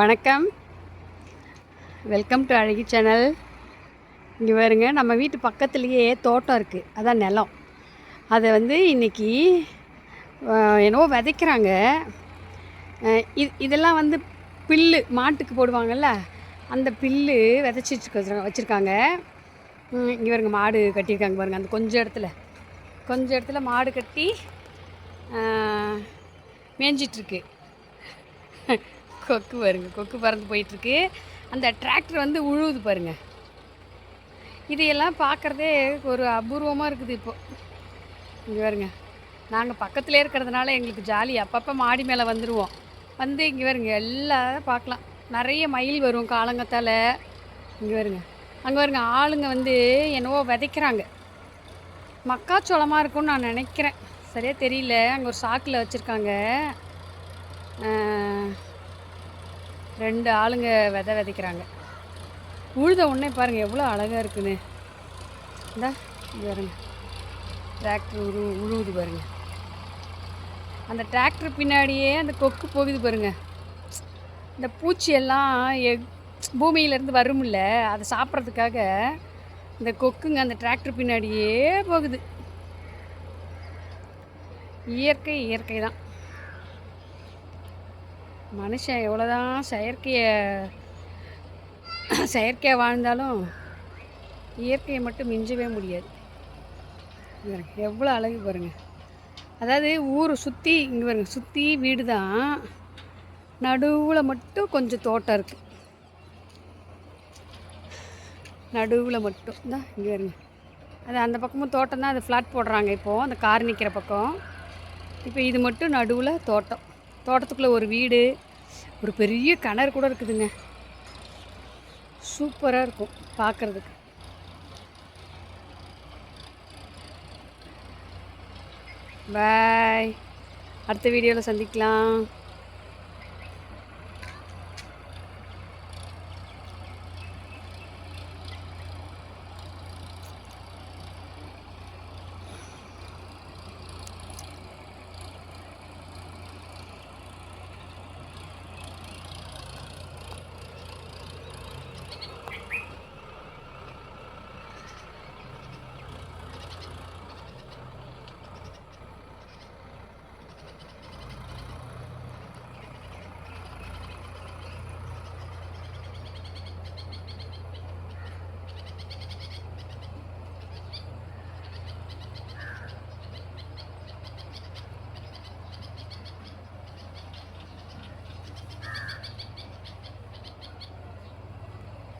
வணக்கம். Welcome to அழகி channel இங்கே பாருங்க நம்ம வீட்டு பக்கத்துலேயே தோட்டம் இருக்குது அதான் நிலம். அதை வந்து இன்றைக்கி என்னவோ விதைக்கிறாங்க. இது இதெல்லாம் வந்து பில்லு மாட்டுக்கு போடுவாங்கல்ல அந்த பில்லு விதைச்சிட்டு வச்சுருக்காங்க. இங்கே வருங்க மாடு கட்டியிருக்காங்க பாருங்கள் அந்த கொஞ்சம் இடத்துல. கொஞ்சம் இடத்துல மாடு கட்டி மேய்ஞ்சிட்ருக்கு கொக்கு பாருங்க கொக்கு பறந்து போயிட்டுருக்கு. அந்த டிராக்டர் வந்து உழுவுது பாருங்க. இதையெல்லாம் பார்க்குறதே ஒரு அபூர்வமாக இருக்குது இப்போது இங்கே பாருங்க நாங்கள் பக்கத்துலேயே இருக்கிறதுனால எங்களுக்கு ஜாலி. அப்பப்போ மாடி மேலே வந்துடுவோம் வந்து இங்கே வருங்க எல்லாரும் பார்க்கலாம். நிறைய மயில் வரும் காலங்கத்தால். இங்கே வருங்க அங்கே வருங்க ஆளுங்க வந்து என்னவோ விதைக்கிறாங்க. மக்காச்சோளமாக இருக்கும்னு நான் நினைக்கிறேன். சரியாக தெரியல. அங்கே ஒரு சாக்கில் வச்சுருக்காங்க. ரெண்டு ஆளுங்க விதை விதைக்கிறாங்க. உழுத உடனே பாருங்கள் எவ்வளோ அழகாக இருக்குன்னு. இந்தா பாருங்க. டிராக்டர் உரு உழுவுது பாருங்க. அந்த டிராக்டர் பின்னாடியே அந்த கொக்கு போகுது பாருங்க. இந்த பூச்சியெல்லாம் எக் பூமியிலேருந்து வரும்ல அதை சாப்பிட்றதுக்காக இந்த கொக்குங்க அந்த டிராக்டர் பின்னாடியே போகுது. இயற்கை இயற்கை தான் மனுஷன் எவ்வளோதான் செயற்கையை செயற்கையாக வாழ்ந்தாலும் இயற்கையை மட்டும் மிஞ்சவே முடியாது. எவ்வளோ அழகு பாருங்க. அதாவது ஊரை சுற்றி இங்கே பாருங்க சுற்றி வீடு தான் நடுவில் மட்டும் கொஞ்சம் தோட்டம் இருக்குது நடுவில் மட்டும். தான் இங்கே பாருங்க. அது அந்த பக்கமும் தோட்டம் தான் அது ஃப்ளாட் போடுறாங்க இப்போது அந்த கார் நிற்கிற பக்கம். இப்போ இது மட்டும் நடுவில் தோட்டம். தோட்டத்துக்குள்ளே ஒரு வீடு ஒரு பெரிய கிணறு கூட இருக்குதுங்க. சூப்பராக இருக்கும் பார்க்குறதுக்கு பாய் அடுத்த வீடியோவில் சந்திக்கலாம்.